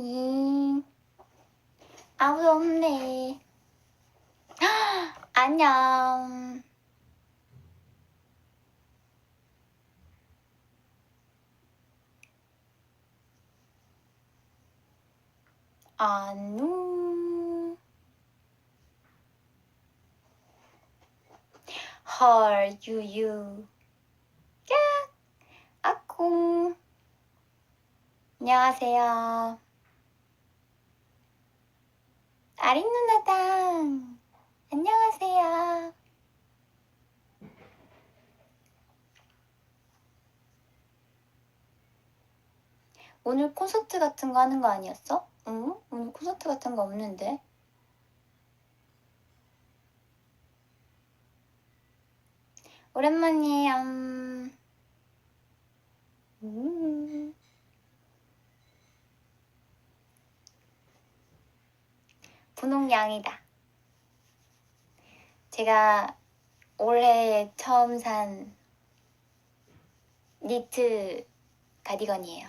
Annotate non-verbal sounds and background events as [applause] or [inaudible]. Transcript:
잉. 아무도 없네. [gasps] 안녕. 안녕. 헐, 유유. 깍! 아콩. 안녕하세요. 아린 누나다. 안녕하세요. 오늘 콘서트 같은 거 하는 거 아니었어? 응? 오늘 콘서트 같은 거 없는데. 오랜만이에요. 음. 분홍양이다. 제가 올해 처음 산 니트 가디건이에요.